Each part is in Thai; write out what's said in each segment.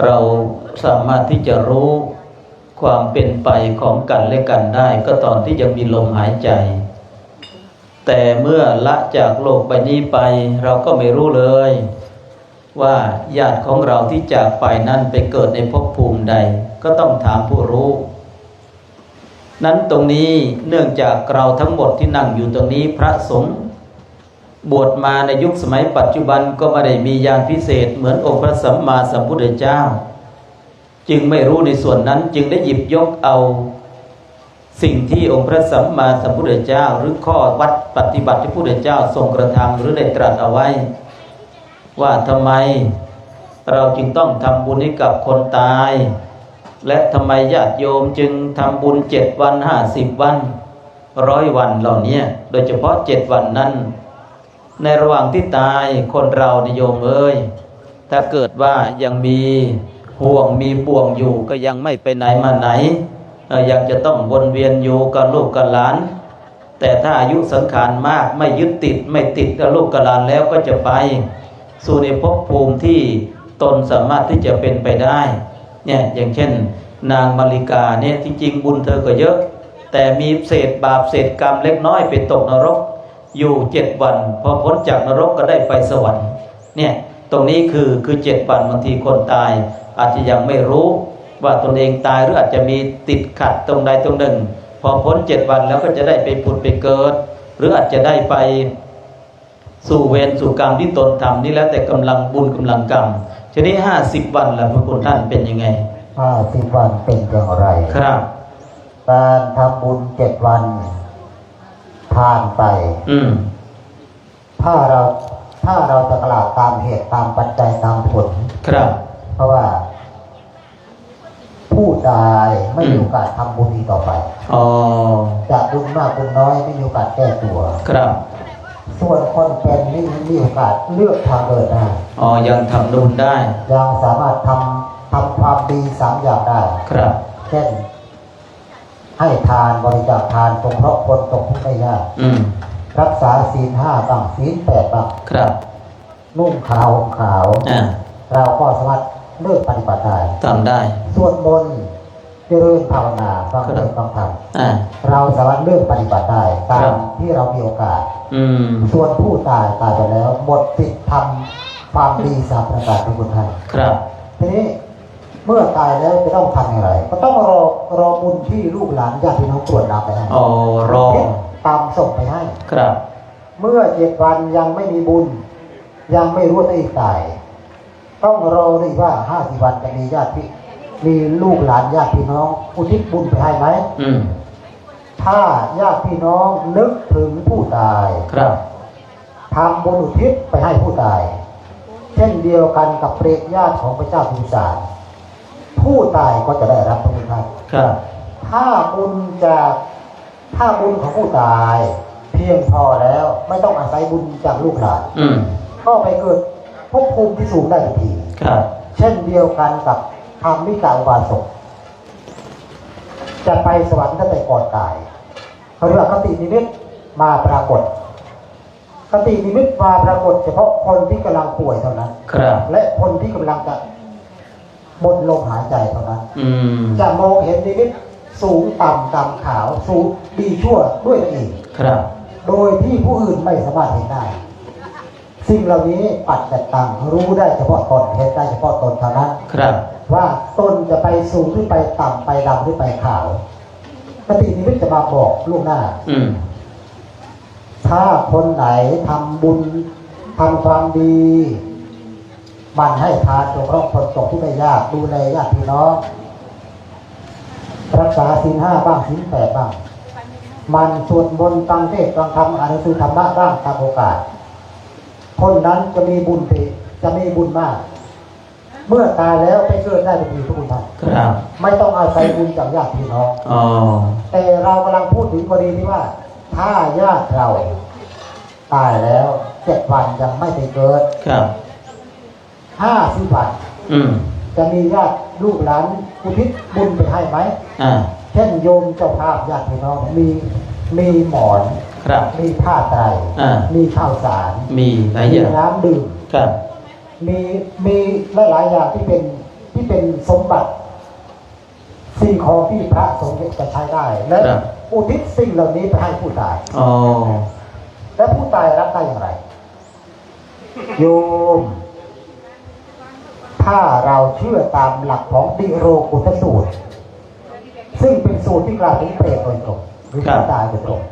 เราสามารถที่จะรู้ความเป็นไปของกันและกันได้ ก็ตอนที่ยังมีลมหายใจ แต่เมื่อละจากโลกใบนี้ไป เราก็ไม่รู้เลย ว่าญาติของเราที่จากไปนั้นไปเกิดในภพภูมิใด ก็ต้องถามผู้รู้ นั้นตรงนี้เนื่องจากเราทั้งหมดที่นั่งอยู่ตรงนี้พระสงฆ์ บวชมาในยุคสมัยปัจจุบันก็ไม่ได้มียานพิเศษเหมือนองค์พระสัมมาสัมพุทธเจ้า จึงไม่รู้ในส่วนนั้นจึงได้หยิบยกเอา สิ่งที่องค์พระสัมมาสัมพุทธเจ้า หรือข้อวัดปฏิบัติที่พุทธเจ้าทรงกระทำหรือได้ตรัสเอาไว้ ว่าทำไมเราจึงต้องทำบุญให้กับคนตาย และทำไมญาติโยมจึงทำบุญเจ็ดวันห้าสิบวันร้อยวันเหล่านี้โดยเฉพาะเจ็ดวันนั้น ในระหว่างที่ตายคนเรานิยมเอ้ยถ้าเกิดว่ายังมีห่วงมีบ่วงอยู่ก็ยังไม่ไปไหนมาไหนยังจะต้องวนเวียนอยู่กับลูกกับหลาน แต่ถ้าอายุสังขารมากไม่ยึดติดไม่ติดกับลูกกับหลานแล้วก็จะไป สู่ในภพภูมิที่ตนสามารถที่จะเป็นไปได้เนี่ยอย่างเช่น นางมาริกาเนี่ยจริงๆบุญเธอก็เยอะ แต่มีเศษบาปเศษกรรมเล็กน้อยไปตกนรก อยู่เจ็ดวัน พอพ้นจากนรกก็ได้ไปสวรรค์เนี่ยตรงนี้คือคือเจ็ดวันบางทีคนตาย อาจจะยังไม่รู้ว่าตนเองตายหรืออาจจะมีติดขัดตรงใดตรงหนึ่ง พอพ้นเจ็ดวันแล้วก็จะได้ไปผุดไปเกิด หรืออาจจะได้ไปสู่เวรสู่กรรมที่ตนทำนี่แล้วแต่กำลังบุญกำลังกรรมทีนี้ห้าสิบวันล่ะพระคุณท่านเป็นยังไงห้าสิบวันเป็นอย่างไรครับ การทำบุญเจ็ดวัน ผ่านไป อืม ถ้าเราถ้าเราจะกล่าวตามเหตุตามปัจจัยตามผล ครับ เพราะว่า ผู้ตายไม่มีโอกาสทำบุญอีกต่อไปอ๋อ จะบุญมากบุญน้อยไม่มีโอกาสแก้ตัว ครับ ส่วนคนเป็นนี่มีโอกาสเลือกทางเดินได้อ๋อ ยังทำนุนได้ ยังสามารถทำทำความดีสามอย่างได้ ครับ เช่น ให้ทานบริจาคทานสงเคราะห์คนตกทุกข์ได้ยากอืม รักษาศีลห้าบ้างศีลแปดบ้างครับนุ่งขาวห่มขาว อ่า เราก็สามารถเลือกปฏิบัติได้ทำได้ สวดมนต์เจริญภาวนาฟังเทศน์ฟังธรรมอ่า เราสามารถเลือกปฏิบัติได้ตาครัมบ ที่เรามีโอกาส อืม ส่วนผู้ตายตายไปแล้วหมดสิทธิ์ทำความดีสามประการทุกคนท่านครับ ทีนี้ เมื่อตายแล้วจะต้องทำอย่างไรก็ต้องรอรอบุญที่ลูกหลานญาติพี่น้องตรวจนำไปให้อ๋อรอ ตามส่งไปให้ครับ เมื่อเจ็ดวันยังไม่มีบุญ ยังไม่รู้ว่าตัวเองตาย ต้องรอดูว่าห้าสิบวันจะมีญาติพี่มีลูกหลานญาติพี่น้อง อุทิศบุญไปให้ไหมอืมถ้าญาติพี่น้องนึกถึงผู้ตายครับทำบุญอุทิศไปให้ผู้ตาย เช่นเดียวกันกับเปรตญาติของพระเจ้าพิมสาร ผู้ตายก็จะได้รับพระคุณท่านครับ ถ้าบุญจากถ้าบุญของผู้ตาย เพียงพอแล้ว ไม่ต้องอาศัยบุญจากลูกหลานอืมก็ไปเกิดภพภูมิที่สูงได้ทันทีครับ เช่นเดียวกันกับธรรมิกาอุบาสกจะไปสวรรค์ตั้งแต่ก่อนตายเขาเรียกว่าคตินิมิตมาปรากฏคตินิมิตมาปรากฏ เฉพาะคนที่กำลังป่วยเท่านั้นครับและคนที่กำลังจะ หมดลมหายใจเท่านั้นอืมจะมองเห็นนิมิตสูงต่ำต่ำขาวสูงดีชั่วด้วยตัวเองครับ โดยที่ผู้อื่นไม่สามารถเห็นได้ สิ่งเหล่านี้ปัดแต่ตังรู้ได้เฉพาะตนเห็นได้เฉพาะตนเท่านั้นครับ ว่าตนจะไปสูงหรือไปต่ำไปดำหรือไปขาวปฏินิมิตจะมาบอกล่วงหน้า อืมถ้าคนไหนทำบุญทำความดี มันให้ทานจงรองคนตกที่ไม่ยากดูแลญาติพี่น้องรักษาศีลห้าบ้างศีลแปดบ้าง มันสวดมนต์ฟังเทศน์ฟังธรรมอ่านหนังสือธรรมะบ้างตามโอกาส คนนั้นจะมีบุญดีจะมีบุญมาก เมื่อตายแล้วไปเกิดได้ทันทีทุกคนท่านครับไม่ต้องอาศัยบุญจากญาติพี่น้องอ๋อแต่เรากำลังพูดถึงกรณีที่ว่า ถ้าญาติเรา ตายแล้วเจ็ดวันยังไม่ไปเกิดครับ ห้าสิบวันอืมจะมีญาติลูกหลานอุทิศบุญไปให้ไหมอ่า เช่นโยมเจ้าภาพญาติพี่น้องมีมีหมอน ครับมีผ้าไตรอ่ามีข้าวสารมีหลายอมีย่างน้ำดื่ม ครับ มีมีหลายๆอย่างที่เป็นที่เป็นสมบัติ สิ่งของที่พระสงฆ์จะใช้ได้ และครับ อุทิศสิ่งเหล่านี้ไปให้ผู้ตาย อ๋อและผู้ตายรับได้อย่างไร โยม ถ้าเราเชื่อตามหลักของดิโรกุตสูตร ซึ่งเป็นสูตรที่กล่าวถึงเปรตโดยตรงหรือครับผู้ตายโดยตรง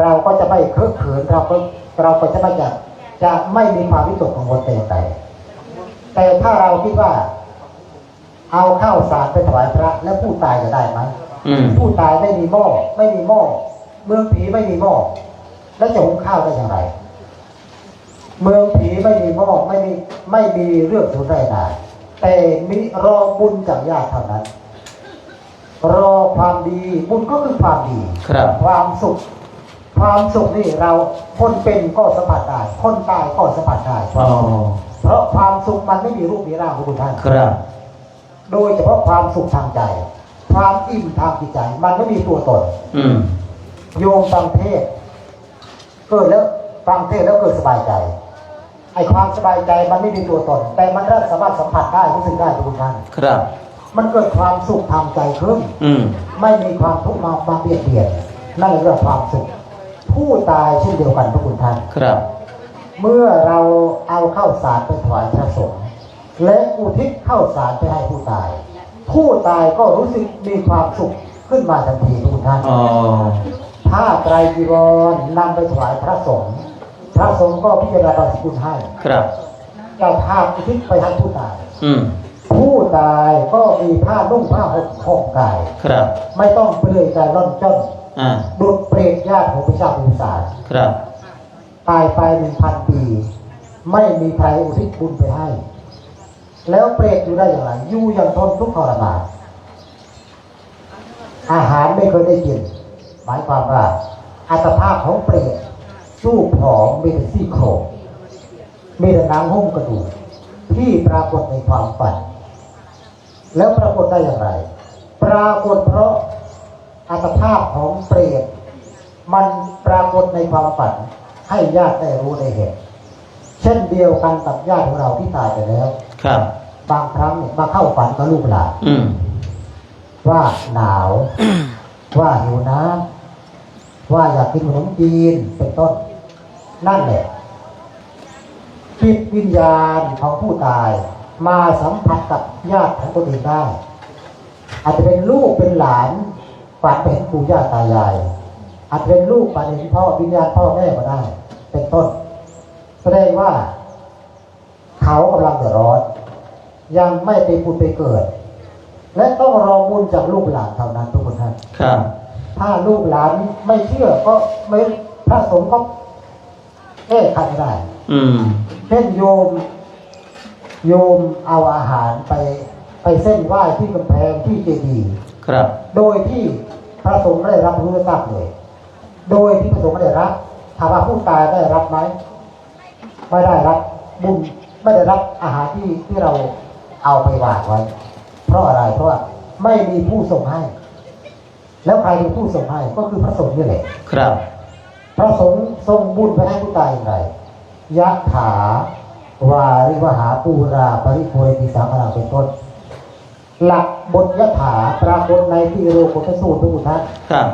เราก็จะไม่เคอะเขินเราก็เราก็จะไม่จะจะไม่มีความวิตกกังวลแต่อย่างใดแต่ถ้าเราคิดว่า เอาข้าวสารไปถวายพระ แล้วผู้ตายจะได้ไหมอืมผู้ตายไม่มีหม้อไม่มีหม้อเมืองผีไม่มีหม้อแล้วจะหุงข้าวได้อย่างไร เมืองผีไม่มีหม้อไม่มีไม่มีเรื่องสุนไรนาแต่มีรอบุญจากญาติเท่านั้น รอความดีบุญก็คือความดีครับความสุข ความสุขนี่เราคนเป็นก็สัมผัสได้คนตายก็สัมผัสได้คอ๋วาอมสุขเพราะความสุขมันไม่มีรูปมีร่างของคุณท่านครับ โดยเฉพาะความสุขทางใจ ความอิ่มทางจิตใจ มันไม่มีตัวตนอืมโยมฟังเทศน์เกิดแล้วฟังเทศน์แล้วเกิดสบายใจ ไอ้ความสบายใจมันไม่มีตัวตน แต่มันสามารถสัมผัสได้รู้สึกได้ทุกท่านครับ มันเกิดความสุขทางใจขึ้นอืมไม่มีความทุกข์มามาเบียดเบียนนั่นเรียกว่าความสุข ผู้ตายเช่นเดียวกันทุกท่านครับ เมื่อเราเอาข้าวสารไปถวายพระสงฆ์และอุทิศข้าวสารไปให้ผู้ตาย ผู้ตายก็รู้สึกมีความสุขขึ้นมาทันทีทุกท่านอ๋อถ้าไตรจีวรนำไปถวายพระสงฆ์ พระสงฆ์ก็พิจารณาบารกุลให้ครับเจ้าภาพอุทิศไปให้ผู้ตาย อืมผู้ตายก็มีผ้านุ่งผ้าห่มห่มกาย ครับ ไม่ต้องเปลือยกายร่อนจ้อนอ่าดุดเปรตญาติของพระเจ้าพิมสารครับ ตายไปหนึ่งพันปี ไม่มีใครอุทิศบุญไปให้ แล้วเปรตอยู่ได้อย่างไรอยู่อย่างทนทุกข์ทรมานอาหารไม่เคยได้กิน หมายความว่าอัตภาพของเปรต สู้ผอมมีแต่ซี่โครงมีแต่หนังหุ้มกระดูกที่ปรากฏในความฝัน แล้วปรากฏได้อย่างไร ปรากฏเพราะอัตภาพของเปรตมันปรากฏในความฝัน ให้ญาติได้รู้ได้เห็นเช่นเดียวกันกับญาติของเราที่ตายไปแล้ว ครับ บางครั้งเนี่ยมาเข้าฝันกับลูกหลานอืมว่าหนาว ว่าหิวน้ำว่าอยากกินขนมจีนเป็นต้น นั่นแหละจิตวิญญาณของผู้ตาย มาสัมผัสกับญาติของตนเองได้ อาจจะเป็นลูกเป็นหลานฝันไปเห็นปู่ย่าตายาย อาจจะเป็นลูกฝันเห็นพ่อวิญญาณพ่อแม่ก็ได้ เป็นต้น แสดงว่า เขากำลังเดือดร้อนยังไม่ไปผุดไปเกิด และต้องรอบุญจากลูกหลานเท่านั้นทุกคนท่านครับ ถ้าลูกหลานไม่เชื่อก็ไม่พระสงฆ์ก็ แก้ไขไม่ได้ อืม เช่นโยม โยมเอาอาหารไป ไปเส้นไหว้ที่กำแพงที่เจดีย์ครับ โดยที่พระสงฆ์ไม่ได้รับรู้ได้ทราบเลย โดยที่พระสงฆ์ไม่ได้รับถามว่าผู้ตายได้รับไหมไม่ได้รับบุญไม่ได้รับอาหารที่ที่เราเอาไปวางไว้ เพราะอะไรเพราะว่าไม่มีผู้ส่งให้ แล้วใครเป็นผู้ส่งให้ก็คือพระสงฆ์นี่แหละครับ พระสงฆ์ทรงบุญไปให้ผู้ตายอย่างไรยะถาวาริวหาปูราปริโภยติสามนาเป็นต้นหลักบทยะถาปรากฏในที่โรกุตสูตรพระพุทธครับ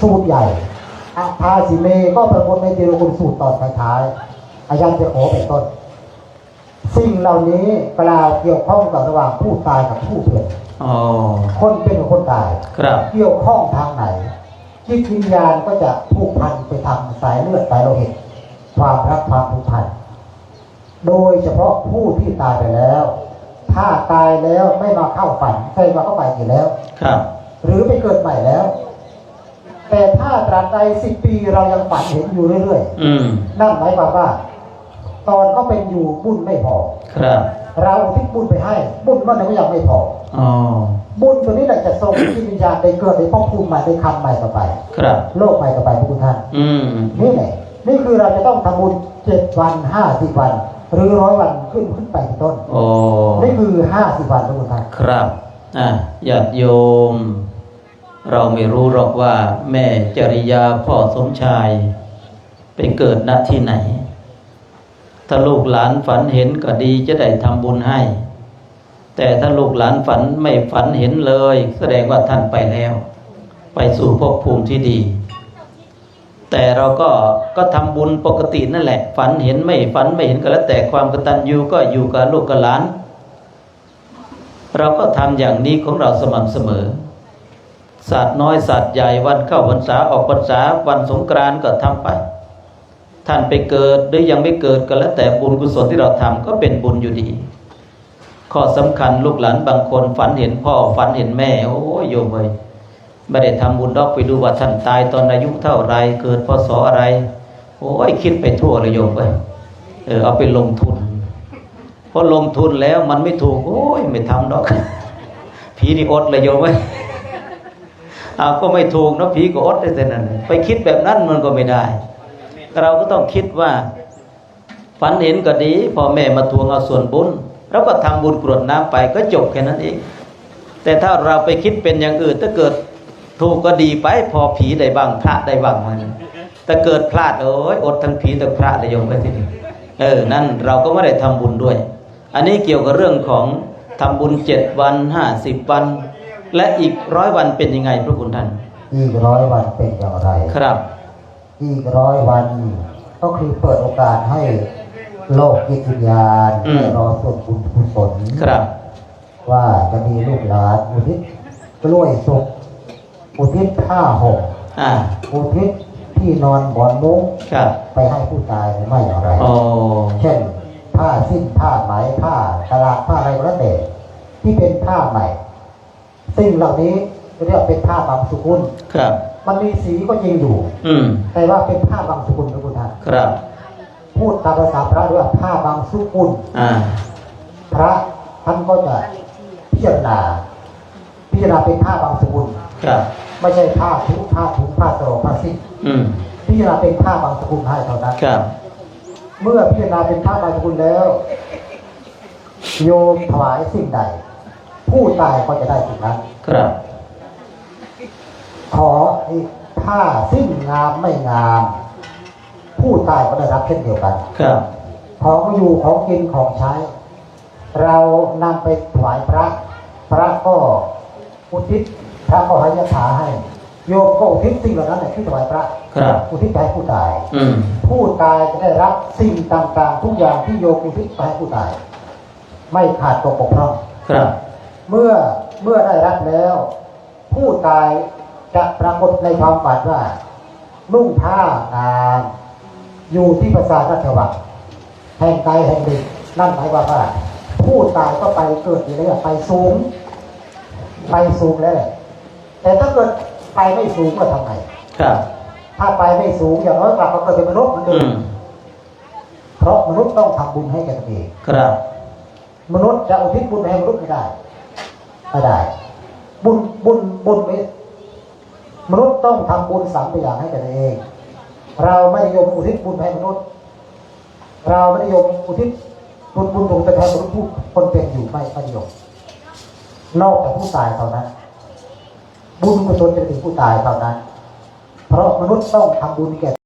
สูตรใหญ่อาภาสิเมก็ปรากฏในที่โรกุตสูตรตอนท้ายๆอายันจะโอเป็นต้น สิ่งเหล่านี้กล่าวเกี่ยวข้องกับระหว่างผู้ตายกับผู้เป็นอ๋อคนเป็นกับคนตายครับเกี่ยวข้องทางไหน จิตวิญญาณก็จะผูกพันไปทางสายเลือดสายโลหิตความรักความผูกพัน โดยเฉพาะผู้ที่ตายไปแล้ว ถ้าตายแล้วไม่มาเข้าฝันเคยมาเข้าไปอยู่แล้ว ครับ หรือไปเกิดใหม่แล้ว แต่ถ้าตราบใดสิบปีเรายังฝันเห็นอยู่เรื่อยอืมๆนั่นหมายความว่า ตอนเขาเป็นอยู่บุญไม่พอ ครับ เราอุทิศบุญไปให้ บุญมันก็ยังไม่พออ๋อ บุญตัวนี้แหละจะส่งจิตวิญญาณไปเกิดในภพภูมิใหม่ในคำใหม่ต่อไป ครับ โลกใหม่ต่อไปพระคุณท่านอืมนี่แหละนี่คือเราจะต้องทำบุญเจ็ดวันห้าสิบวัน หรือร้อยวันขึ้นขึ้นไปเป็นต้นโอ้นี่คือห้าสิบวันพระคุณท่านครับอะญาติโยม เราไม่รู้หรอกว่า แม่จริยาพ่อสมชาย ไปเกิดณที่ไหน ถ้าลูกหลานฝันเห็นก็ดีจะได้ทำบุญให้ แต่ถ้าลูกหลานฝันไม่ฝันเห็นเลย แสดงว่าท่านไปแล้ว ไปสู่ภพภูมิที่ดี แต่เราก็ก็ทำบุญปกตินั่นแหละ ฝันเห็นไม่ฝันไม่เห็นก็แล้วแต่ความกตัญญูก็อยู่กับลูกกับหลาน เราก็ทำอย่างนี้ของเราสม่ำเสมอศาสตร์น้อยศาสตร์ใหญ่วันเข้าพรรษาออกพรรษาวันสงกรานต์ก็ทำไป ท่านไปเกิดหรือยังไม่เกิดก็แล้วแต่บุญกุศลที่เราทำก็เป็นบุญอยู่ดี ข้อสำคัญลูกหลานบางคนฝันเห็นพ่อฝันเห็นแม่ โอ้ยโยมเอ้ยไม่ได้ทำบุญดอกไปดูว่าท่านตายตอนอายุเท่าไรเกิดพศอะไร โอ้ยคิดไปทั่วเลยโยมเอ้ยเออเอาไปลงทุนพอลงทุนแล้วมันไม่ถูก โอ้ยไม่ทำดอกผีนี่อดเลยโยมเอ้ยเอาก็ไม่ถูกนะผีก็อดได้แต่นั้น ไปคิดแบบนั้นมันก็ไม่ได้ เราก็ต้องคิดว่า ฝันเห็นก็ดีพ่อแม่มาทวงเอาส่วนบุญ เราก็ทำบุญกรวดน้ำไปก็จบแค่นั้นเอง แต่ถ้าเราไปคิดเป็นอย่างอื่น ถ้าเกิดถูกก็ดีไปพอผีได้บ้างพระได้บ้างมันแต่เกิดพลาดโอ้ยอดทั้งผีทั้งพระเลยโยมไปทีนี้เออ นั่นเราก็ไม่ได้ทำบุญด้วย อันนี้เกี่ยวกับเรื่องของทำบุญเจ็ดวันห้าสิบวัน และอีกร้อยวันเป็นยังไงพระคุณท่าน อีกร้อยวันเป็นอย่างไร ครับ อีกร้อยวันก็คือเปิดโอกาสให้ โลกจิตวิญญาณอืมได้รอส่วนบุญกุศลครับ ว่าจะมีลูกหลานอุทิศกล้วยสุกอุทิศผ้าห่มอ่า อุทิศที่นอนบอนมุ้งครับ ไปให้ผู้ตายหรือไม่อย่างไร โอ้ เช่น ผ้าสิ้นผ้าไหมผ้าตลาดผ้าอะไรก็แล้วแต่ที่เป็นผ้าใหม่ สิ่งเหล่านี้เรียกเป็นผ้าบางสกุล ครับ มันมีสีก็จริงอยู่ อืม แต่ว่าเป็นผ้าบางสกุลนะคุณท่าน ครับ พูดตามภาษาพระเรียกว่าผ้าบางสกุลอ่าพระท่านก็จะพิจารณาพิจารณาเป็นผ้าบางสกุลครับไม่ใช่ผ้าทุกผ้าถุงผ้าตรอกผ้าสิ้นอืมพิจารณาเป็นผ้าบางสกุลให้เท่านั้นครับเมื่อพิจารณาเป็นผ้าบางสกุลแล้ว โยมถวายสิ่งใด ผู้ตายก็จะได้สิ่งนั้นครับขอไอ้ผ้าสิ้นงามไม่งาม ผู้ตายก็ได้รับเช่นเดียวกันครับ ของอยู่ของกินของใช้ เรานำไปถวายพระ พระก็อุทิศพระก็ให้ยถาให้ โยมก็อุทิศสิ่งเหล่านั้นแหละที่ถวายพระครับอุทิศไปให้ผู้ตายอืมผู้ตายจะได้รับสิ่งต่างๆ ทุกอย่างที่โยมอุทิศไปให้ผู้ตาย ไม่ขาดตกบกพร่องครับ เมื่อเมื่อได้รับแล้ว ผู้ตายจะปรากฏในความฝันว่านุ่งผ้างาม อยู่ที่ปราสาทราชวังแห่งใดแห่งหนึ่งนั่นหมายความว่า ผู้ตายก็ไปเกิดอยู่แล้วไปสูง ไปสูงแล้วแหละแต่ถ้าเกิดไปไม่สูงก็ทำไงครับ ถ้าไปไม่สูงอย่างน้อยกลับมาเกิดเป็นมนุษย์เหมือนเดิอืมมเพราะมนุษย์ต้องทำบุญให้แก่ตัวเองครับ มนุษย์จะอุทิศบุญให้มนุษย์ไม่ได้ไม่ได้ บุญบุญบุญไม่มนุษย์ต้องทำบุญสามอย่างให้กับตัวเอง เราไม่นิยมอุทิศบุญให้มนุษย์ เราไม่นิยมอุทิศบุญบุญบุญไปแทนมนุษย์ผู้คนเป็นอยู่ไม่ไม่นิยมนอกจากผู้ตายเท่านั้น บุญกุศลจะถึงผู้ตายเท่านั้น เพราะมนุษย์ต้องทำบุญแก่